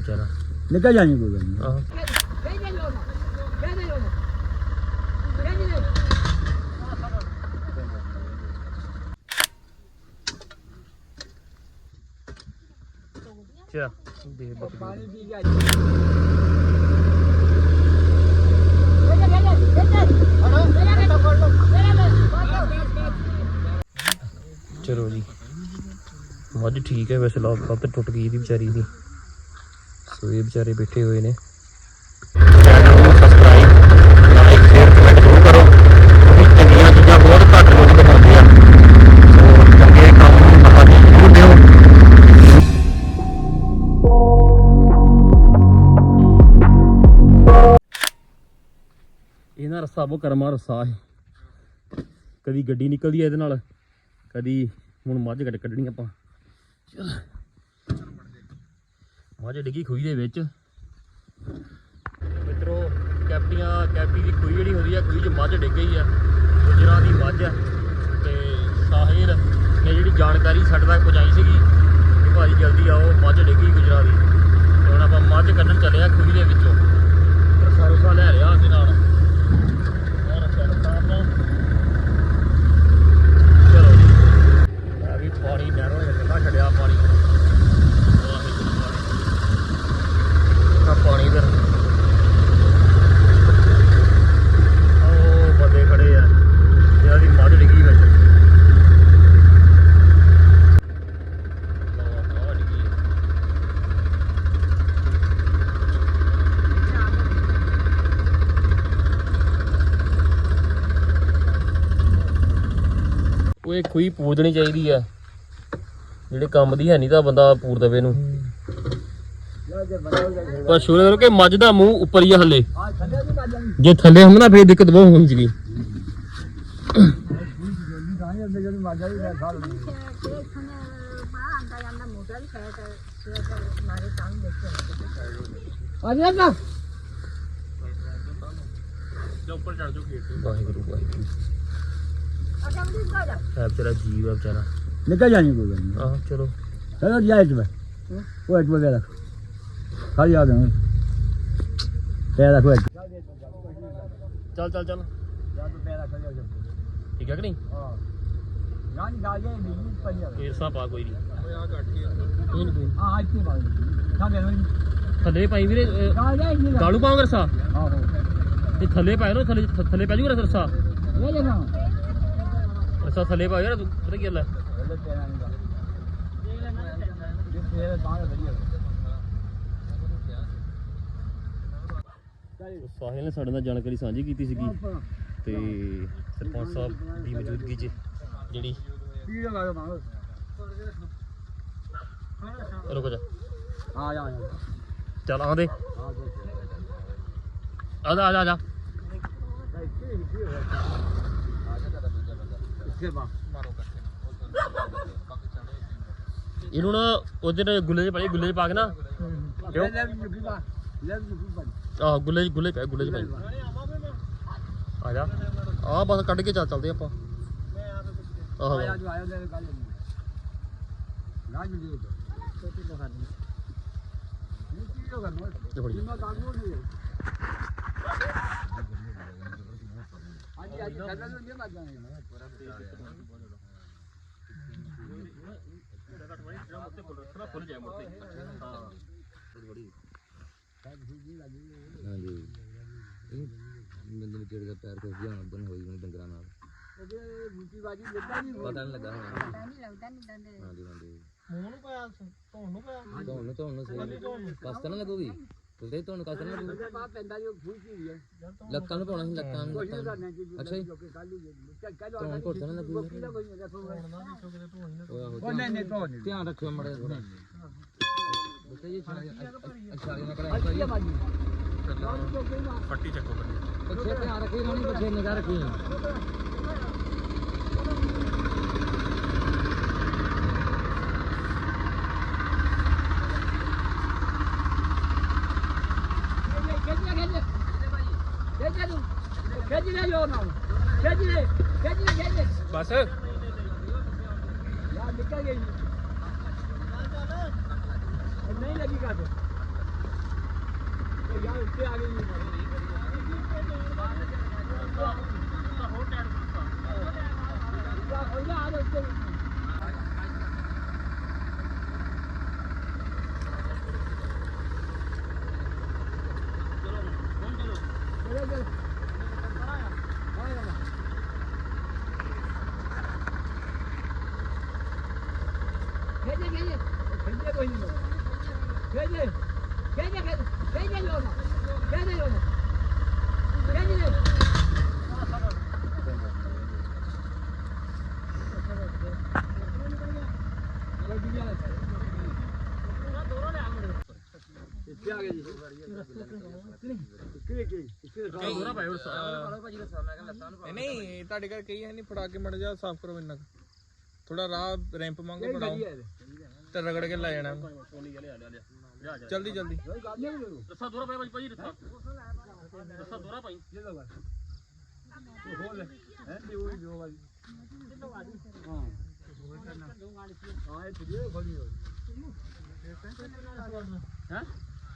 बेचारा। निकल जाएँगे कोई बात नहीं। हाँ। अच्छा, चलो जी। मज ठीक है वैसे लाभ लाभ तो टुट गई थी बेचारी थी ਸੋ ਇਹ ਵਿਚਾਰੇ ਬੈਠੇ ਹੋਏ ਨੇ। ਚੈਨਲ ਨੂੰ ਸਬਸਕ੍ਰਾਈਬ ਲਾਈਕ ਸ਼ੇਅਰ ਕਮੈਂਟ ਜ਼ਰੂਰ ਕਰੋ। ਕਿਉਂਕਿ ਚੰਗੀਆਂ ਚੀਜ਼ਾਂ ਬਹੁਤ ਘੱਟ ਲੋਕ ਦਿਖਾਉਂਦੇ ਆ। ਸੋ ਚੰਗੇ ਕੰਮ ਨੂੰ ਮਹਾਜੀ ਜ਼ਰੂਰ ਦਿਓ। ਇਹਨਾਂ ਰਸਾ ਬੋ ਕਰਮਾ ਰਸਾ ਹੈ ਕਦੀ ਗੱਡੀ ਨਿਕਲਦੀ ਹੈ ਇਹਦੇ ਨਾਲ ਕਦੀ ਹੁਣ ਮੱਝ ਕੱਢ ਕੱਢਣੀ ਆਪਾਂ। ਚੱਲ। ਮੱਝ ਡਿੱਗੀ ਖੂਹੀ ਦੇ ਵਿੱਚ। ਮਿੱਤਰੋ ਕੈਪਟੀਆਂ ਕੈਪਟੀ ਦੀ ਖੂਹੀ ਜਿਹੜੀ ਹੁੰਦੀ ਆ, ਖੂਹੀ 'ਚ ਮੱਝ ਡਿੱਗ ਗਈ ਆ। ਗੁਜਰਾਂ ਦੀ ਮੱਝ ਆ। ਤੇ ਸਾਹਿਲ ਨੇ ਜਿਹੜੀ ਜਾਣਕਾਰੀ ਸਾਡੇ ਤੱਕ ਪਹੁੰਚਾਈ ਸੀਗੀ ਕਿ ਭਾਈ ਜਲਦੀ ਆਓ, ਮੱਝ ਡਿੱਗੀ ਗੁਜਰਾਂ ਦੀ। ਹੁਣ ਆਪਾਂ ਮੱਝ ਕੱਢਣ ਚੱਲੇ ਆ ਖੂਹੀ ਦੇ ਵਿੱਚੋਂ। ਰਸਾ ਰਸਾ ਲੈ ਰਿਹਾ ਉਹਦੇ ਨਾਲ ਹੋਰ ਚੱਲ ਆਪਾਂ ਚਲੋ ਜੀ ਆ ਵੀ ਪਾਣੀ ਨਹਿਰੋਂ ਦੇ ਕਿੰਨਾ ਛੱਡਿਆ ਪਾਣੀ ਵਾਹਿਗੁਰੂ ਵਾਹਿਗੁਰੂ ਆ ਪਾਣੀ ਇਧਰ ਉਹ ਬੰਦੇ ਖੜੇ ਆ ਜਿਹਨਾਂ ਦੀ ਮੱਝ ਡਿੱਗੀ ਵਿੱਚ ਆਹ, ਆਹ ਡਿੱਗੀ ਹੈ। ਉਹ ਇਹ ਖੂਹੀ ਪੂਜਣੀ ਚਾਹੀਦੀ ਆ। ਜਿਹੜੇ ਕੰਮ ਦੀ ਹੈ ਨਹੀਂ ਤਾਂ ਬੰਦਾ ਪੂਰ ਦਵੇ ਨੂੰ ਪਰ ਸ਼ੁਰੂ ਕਰੋ ਕਿ ਮੱਝ ਦਾ ਮੂੰਹ ਉੱਪਰ ਹੀ ਆ ਹੱਲੇ। ਜੇ ਥੱਲੇ ਹੁੰਦਾ ਫੇਰ ਦਿੱਕਤ ਬਹੁਤ ਹੁੰਦੀ ਸੀਗੀ। ਆ ਜਾ ਨਾ ਉੱਪਰ ਚੜ ਜਾਓ ਗੇਟ ਤੇ ਵਾਹਿਗੁਰੂ ਵਾਹਿਗੁਰੂ। ਹੈ ਵਿਚਾਰਾ ਜੀਵ ਆ ਵਿਚਾਰਾ ਨਿਕਲ ਜਾਣੀ ਕੋਈ ਗੱਲ ਨਹੀਂ ਆਹ ਚਲੋ ਚਲੋ ਜਾਏ ਤੇ ਉਹ ਇੱਕ ਵਗੇ ਰੱਖ ਖਾਲੀ ਆ ਗਏ ਪੈ ਰੱਖੋ ਇੱਕ ਚੱਲ ਚੱਲ ਚੱਲ ਜਾਂ ਤੂੰ ਪੈ ਰੱਖ ਜਾ ਠੀਕ ਹੈ ਕਿ ਨਹੀਂ ਹਾਂ ਗਾਣੀ ਗਾ ਜੇ ਵੀ ਪਈ ਆ ਫੇਰ ਸਾਹ ਪਾ ਕੋਈ ਨਹੀਂ ਕੋਈ ਨਹੀਂ ਕੋਈ ਨੀ। ਆ ਇੱਥੇ ਪਾ ਦੇ ਨਾ ਦੇ ਨੂੰ ਥੱਲੇ ਪਾਈ ਵੀਰੇ ਅਹ, ਗਾ ਜਾ ਇੰਨੀ ਗਾ ਕਾਲੂ ਪਾਉਂਗਾ ਰਸਾ ਆਹੋ ਤੇ ਥੱਲੇ ਪਾਇਆ ਨਾ ਥੱਲੇ ਥੱਲੇ ਪੈ ਜੂਗਾ ਰਸਾ ਇਹ ਜੇ ਨਾ ਥੱਲੇ ਪਾਇਆ ਯਾਰ, ਤੂੰ ਪਤਾ ਕੀ ਗੱਲ ਹੈ ਉਹਦੇ ਪੈਣਾ ਨਹੀਂ ਗਾ ਇਹ ਫੇਰ ਬਾਹਰ ਵਧੀਆ ਸਾਹਿਲ ਨੇ ਸਾਡੇ ਨਾਲ ਜਾਣਕਾਰੀ ਸਾਂਝੀ ਕੀਤੀ ਸੀਗੀ ਤੇ ਸਰਪੰਚ ਸਾਹਿਬ ਦੀ ਮੌਜੂਦਗੀ 'ਚ ਜਿਹੜੀ ਰੁਕ ਜਾ। ਆ ਜਾ ਆ ਚੱਲ ਆਉਂਦੇ ਆ ਜਾ ਆ ਜਾ। ਇਹਨੂੰ ਨਾ ਉਹਦੇ ਨਾਲ ਗੁੱਲੇ ਚ ਪਾਈ ਗੁੱਲੇ ਚ ਪਾ ਕੇ ਨਾ। ਕਿਉਂ? ਆਹ ਗੁੱਲੇ ਗੁੱਲੇ ਪਾ ਗੁੱਲੇ ਚ ਪਾਈ ਆ ਜਾ। ਆ ਬਸ ਕੱਢ ਕੇ ਚੱਲ ਚੱਲਦੇ ਆਪਾਂ। ਆਹ। ਆਇਆ ਜੋ ਆਇਆ ਲੈ ਗੱਲ ਰਾਜ ਜੀ ਛੋਟੀ ਲਗਾ ਦੀ ਇਹ ਕੀ ਹੋ ਗਿਆ ਨੋਟ ਜਿੰਨਾ ਕਾਗਜ਼ ਨਹੀਂ ਹੈ ਹਾਂਜੀ। ਇਹ ਬੰਦੇ ਨੂੰ ਕਿਹੜੇ ਦਾ ਪੈਰ ਖਸ ਗਿਆ ਹੋਣਾ ਉਦੋਂ ਹੋਈ ਹੋਣੀ ਡੰਗਰਾਂ ਨਾਲ ਪਤਾ ਨਹੀਂ ਲੱਗਾ ਹੋਣਾ ਹਾਂਜੀ ਨੂੰ ਪਾਇਆ ਧੋਣ ਨੂੰ ਪਾਇਆ ਧੋਣ ਨੂੰ ਧੋਣ ਲੱਗੂਗੀ। ਉਹਦੇ ਤੁਹਾਨੂੰ ਕੱਖ ਨਹੀਂ ਲੱਗੂ ਪਾ ਪੈਂਦਾ ਜੋ ਫੂਕ ਹੀ ਹੈ ਲੱਕਾਂ ਨੂੰ ਪਾਉਣਾ ਸੀ ਲੱਕਾਂ ਨੂੰ ਅੱਛਾ ਜੀ। ਕੱਲ ਹੀ ਕੱਲ ਧੋਣ ਘੁੱਟ ਦੇਣਾ ਕੋਈ ਨਾ ਕੋਈ ਮੇਰਾ ਸੋਹਣਾ ਓਏ ਆਹੋ, ਉਹ ਨਹੀਂ ਨਹੀਂ ਧੋ ਧਿਆਨ ਰੱਖਿਓ ਮੜੇ ਥੋੜਾ ਬੁੱਤੇ ਜੀ ਇਸ਼ਾਰੇ ਨਾਲ ਕਰਾ ਅੱਛਾ ਬਾਜੀ ਪੱਟੀ ਚੱਕੋ ਪੱਟੀ ਬੱਚੇ ਧਿਆਨ ਰੱਖੀ ਰਾਣੀ ਬੱਚੇ ਨਿਗਾਹ ਰੱਖੀ। Hasan. ਨਹੀਂ ਤੁਹਾਡੇ ਘਰ ਕਹੀ ਹੈ ਨਹੀਂ ਫੜਾ ਕੇ ਮੜ ਜਾ ਸਾਫ਼ ਕਰੋ ਇੰਨਾ ਥੋੜਾ ਰਾਹ ਰੈਂਪ ਮੰਗੋ ਫੜਾਓ ਤੇ ਰਗੜ ਕੇ ਲੈ ਜਾਣਾ ਸੋਨੀ ਲਿਆ ਲਿਆ ਲਿਆ ਲਿਆ ਜਾ ਜਲਦੀ ਜਲਦੀ ਰੱਸਾ ਦੋਰਾ ਭਾਈ ਭਾਈ ਰੱਸਾ ਰੱਸਾ ਦੋਰਾ ਭਾਈ ਹੈ ਆ ਲੈ ਦੋਨੋਂ ਬਾਹਾਂ ਦੋ ਹਾਂ ਹਾਂ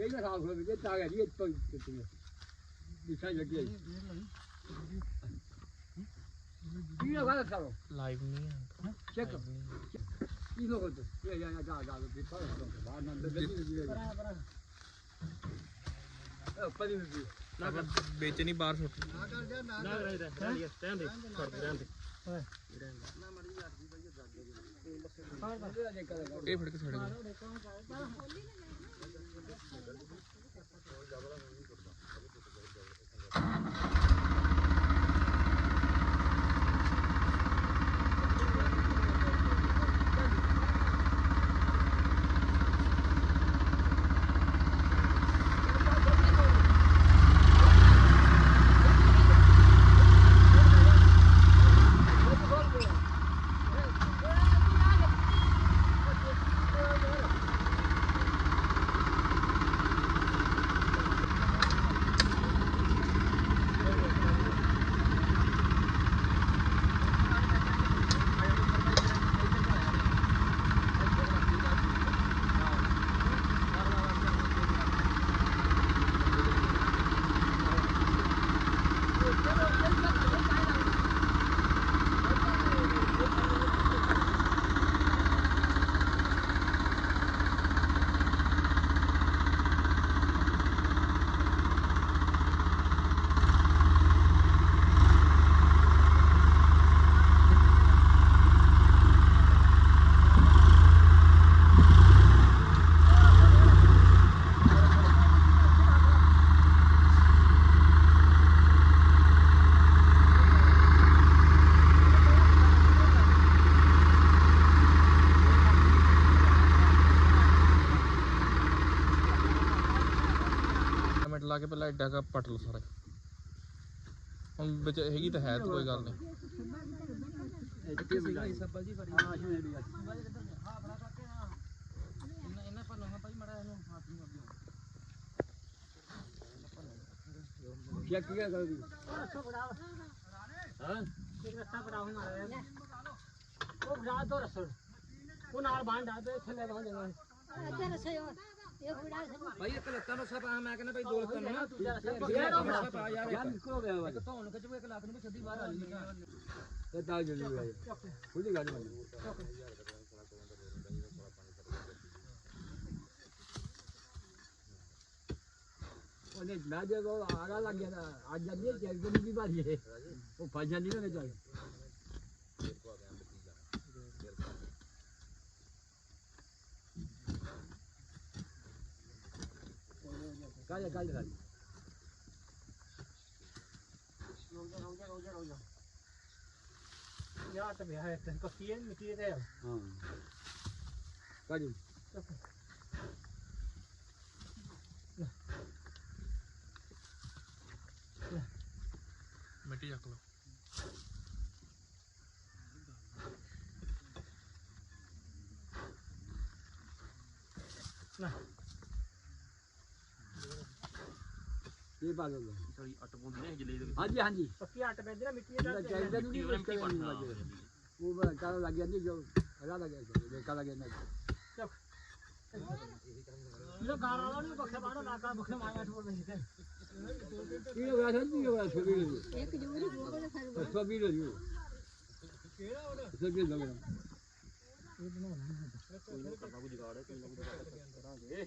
Kijk naar gaan we dit daar hier punt zitten. Die zijn er geen. Die nog wel gaan. Live niet. Check hem. Die nog het. Ja ja ja daar daar dit kan het. Maar dan de dit. Para para. Oh, pani dit. नागर बेचनी 1200 नागर जा नागर इधर stand for grand ये फटके छोड़ेगा করতাম ਲਾ ਕੇ ਪਹਿਲਾਂ ਐਡਾ ਕਾ ਪਟ ਲਓ ਸਾਰਾ ਹੁਣ ਵਿੱਚ ਹੈਗੀ ਤਾਂ ਹੈ ਤਾਂ ਕੋਈ ਗੱਲ ਨਹੀਂ ਸੱਬਲ ਜੀ ਫੜੀ ਹਾਂ ਸ਼ੁਰੂ ਦੀ ਇਹਨਾਂ ਪਰ ਲੋਹਾ ਭਾਈ ਮੜਾ ਇਹਨੂੰ ਹੱਥ ਨੂੰ ਅੱਗੇ ਚੈੱਕ ਕਿਆ ਕਰਦੀ ਹਾਂ ਉਹ ਬਣਾ ਦੋ ਰਸੜ ਉਹ ਨਾਲ ਬਾਂਡਾ ਤੇ ਸਭ ਭਾਈ ਇੱਕ ਲੱਤਾਂ ਨੂੰ ਸਭ ਆ ਮੈਂ ਕਹਿੰਦਾ ਭਾਈ ਦੋ ਲੱਤਾਂ ਨੂੰ ਨਾ। ਯਾਰ ਪਾ ਯਾਰ। ਯਾਰ ਨਿਕਲ ਗਿਆ ਵਾ। ਇੱਕ ਧੌਣ ਖਿੱਚ ਇੱਕ ਲੱਤ ਨੂੰ ਵੀ ਸਿੱਧੀ ਬਾਹਰ ਆ ਇਹ। ਤਾਂ ਜਲਦੀ ਹੋ ਗਿਆ ਖੁੱਲੀ ਗੱਲ ਬਣੀ ਉਹਨੇ ਮੈਂ ਜੇ ਕੋ ਆਗਾ ਲੱਗ ਗਿਆ ਤਾਂ ਅੱਜ ਜਾਂਦੀ ਹੈ ਦੀ ਭਾਰੀ ਹੈ ਉਹ ਫਸ ਜਾਂਦੀ ਨਾ ਵਿੱਚ ਆ गाड़ी गाड़ी गाड़ी Ja, det er helt enkelt. Hva er det der? Hva er det? Mati jaklo. ਇਹ ਪਾ ਲਓ ਸਾਰੀ ਅੱਟ ਪੁੰਦੀ ਨਾ ਜਲੇ ਦੇ ਹਾਂਜੀ ਹਾਂਜੀ। ਪੱਕੀ ਅੱਟ ਪੈਂਦੀ ਨਾ ਮਿੱਟੀ ਜਿਹੜਾ ਚਾਹੀਦਾ ਨਹੀਂ ਕਰਨ ਨਹੀਂ। ਲੱਗੇ ਉਹ ਬੜਾ ਕਾਲਾ ਲੱਗ ਜਾਂਦੀ ਜੋ ਹਲਾ ਲੱਗ ਗਿਆ ਜੇ ਕਾਲਾ ਗਿਆ ਨਾ ਜਿਹੜਾ ਗਾਰ ਵਾਲਾ ਨਹੀਂ ਬਖਸ਼ਾ ਬਾੜੋ ਨਾਕਾ ਬਖਸ਼ਾ ਮਾਇਆ ਠੋੜ ਨਹੀਂ ਤੇ। ਕੀ ਹੋ ਗਿਆ ਸੰਜੀ ਹੋ ਗਿਆ ਸਭੀ ਨੂੰ ਇੱਕ ਜੂਰੀ ਗੋਬਰ ਫਿਰ ਸਭੀ ਨੂੰ ਜੀ ਕਿਹੜਾ ਉਹਦਾ ਸਭੀ ਨੂੰ ਲੱਗਣਾ ਤੁਸੀਂ ਬੁਲਾਉਂਗਾ ਜੀ ਮੈਂ ਸਾਰਾ ਕਿਸੇ ਕਨੇ ਮੈਂ ਇੱਥੇ ਮੈਂ ਹੋਰ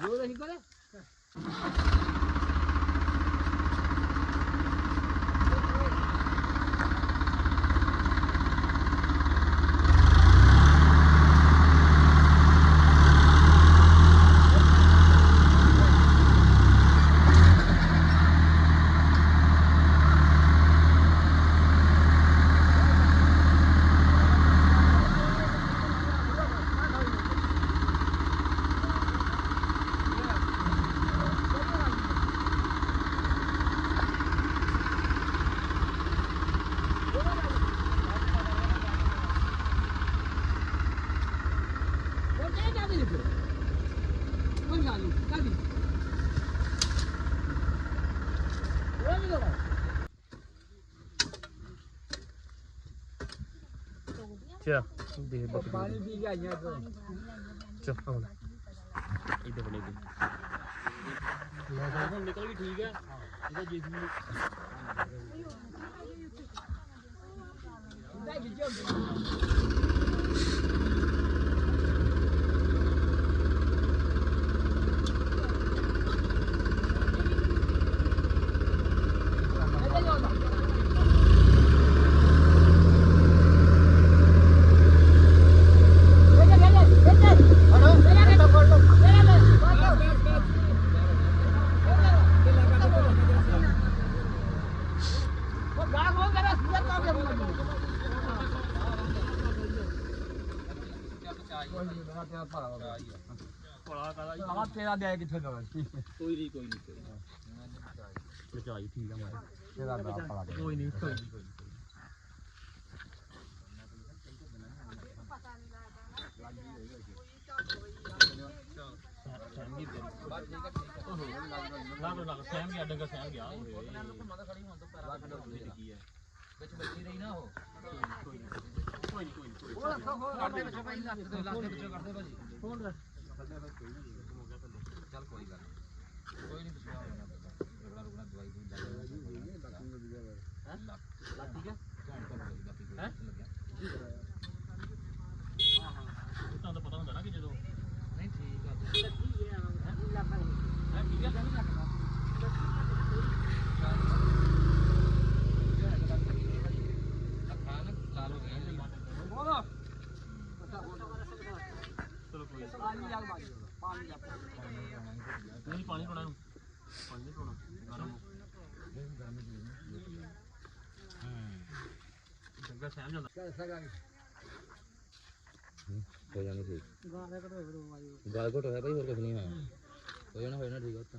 どうだ、引れ。ਦੇਖ ਬੱਕਰੀ ਪਾਣੀ ਪੀ ਕੇ ਆਈਆਂ ਤੋਂ ਚਾ ਹੁਣ। ਇਧਰ ਬਣੇ ਦੇ ਲੈ ਸਾਹ ਨਿਕਲ ਵੀ ਠੀਕ ਹੈ। ਇਹਦਾ ਜੀਸੀ ਹੁੰਦਾ ਕਿ ਆ ਤੇਰਾ ਦੇ ਕਿੱਥੇ ਦਵਾ ਕੋਈ ਨਹੀਂ ਕੋਈ ਨਹੀਂ ਕੋਈ ਨਹੀਂ ਚਾਹੀ ਠੀਕ ਆ ਮੈਂ ਤੇਰਾ ਦਾ ਪੜਾ ਕੋਈ ਨਹੀਂ ਕੋਈ ਨਹੀਂ ਕੋਈ ਨਾ ਨਾ ਨਾ ਸਹਿਮ ਗਿਆ ਡੰਗਾ ਸਹਿਮ ਗਿਆ ਓਏ ਵਿੱਚ ਬੱਚੀ ਰਹੀ ਨਾ ਉਹ। ਕੋਈ ਨਹੀਂ ਕੋਈ ਨਹੀਂ ਕਰਦੇ ਵਿੱਚੋਂ ਭਾਈ ਲੱਤ ਦੇ ਲੱਤ ਦੇ ਵਿੱਚੋਂ ਕਰਦੇ ਭਾਜੀ ਫੋਨ ਕਰ ਚੱਲ ਕੋਈ ਗੱਲ ਨੀ। ਕੋਈ ਨਹੀਂ ਤੁਸੀਂ ਆਓ। ਨਾ ਰਗੜਾ ਰਗੜਾ ਦਵਾਈ ਦੂਈ ਲੱਗ ਲੱਗ ਠੀਕ ਹੈ ਹੈ ਹੈਂ? ਤੁਹਾਨੂੰ ਤਾਂ ਪਤਾ ਹੁੰਦਾ ਨਾ ਕਿ ਜਦੋਂ ਨਹੀਂ ਠੀਕ ਆ ਹੈ ਠੀਕ ਹੈ ਅੱਖਾਂ ਨਾ ਲਾਲ ਹੋ ਗਈਆਂ ਚਲੋ ਕੋਈ ਨੀ। ਪਾਣੀ ਲੱਗ ਬਾਜੀ ਪਾਣੀ ਲੱਗ ਨਹੀਂ ਪਾਣੀ ਪਾਉਣਾ ਇਹਨੂੰ ਪਾਣੀ ਨਹੀਂ ਪਾਉਣਾ ਗਰਮ ਜਾਂਦਾ ਚੱਲ ਸਗਾ ਹੋ ਜਾਣੀ ਠੀਕ ਗਾਲ ਘਟ ਹੋਇਆ ਭਾਈ ਹੋਰ ਕੁਝ ਨਹੀਂ ਹੋਇਆ ਹੋ ਜਾਣਾ ਹੋ ਜਾਣਾ ਠੀਕ ਉੱਤਾ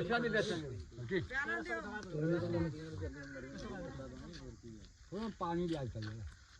ਅੱਛਾ ਵੀ ਦੱਸਾਂਗੇ ਠੀਕ ਹੁਣ ਪਾਣੀ ਲਿਆ ਚੱਲੇ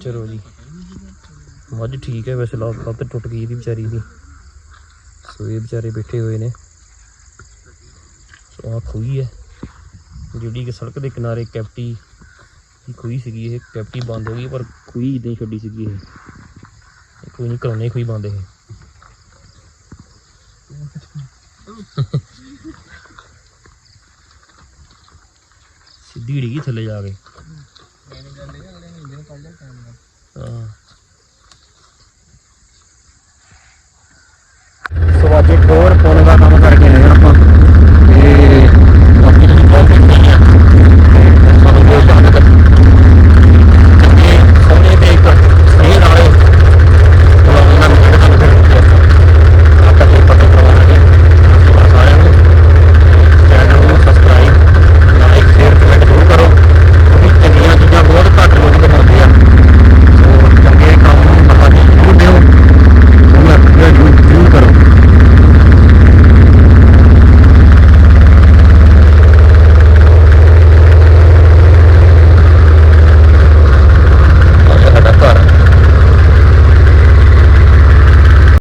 ਚਲੋ ਜੀ ਮੱਝ ਠੀਕ ਹੈ ਵੈਸੇ ਲੱਤ ਲੱਤ ਟੁੱਟ ਗਈ ਇਹਦੀ ਵਿਚਾਰੀ ਦੀ ਸੋ ਇਹ ਵਿਚਾਰੇ ਬੈਠੇ ਹੋਏ ਨੇ ਸੋ ਆ ਖੂਹੀ ਹੈ ਜਿਹੜੀ ਕਿ ਸੜਕ ਦੇ ਕਿਨਾਰੇ ਕੈਪਟੀ ਦੀ ਖੂਹੀ ਸੀਗੀ ਇਹ ਕੈਪਟੀ ਬੰਦ ਹੋ ਗਈ ਪਰ ਖੂਹੀ ਇਦਾਂ ਹੀ ਛੱਡੀ ਸੀਗੀ ਇਹ ਇਹ ਕੋਈ ਨਹੀਂ ਕਰਾਉਣੇ ਖੂਹੀ ਬੰਦ ਇਹ ਸਿੱਧੀ ਡਿੱਗੀ ਥੱਲੇ ਜਾ ਕੇ।